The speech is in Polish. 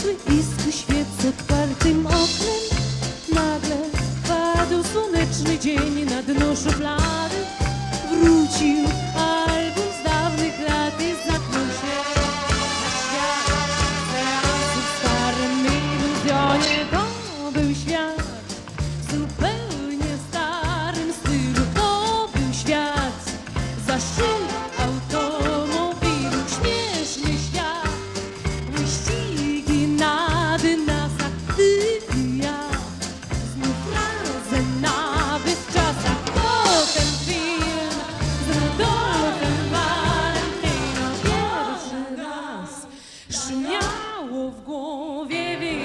Światły iskry świecę otwartym oknem. Nagle padł słoneczny dzień na dno szuflady Wrócił album z dawnych lat i zatknął się. Na świat w starym iluzjonie To był świat. Zupełnie starym stylu To był świat. Za szum miało w głowie.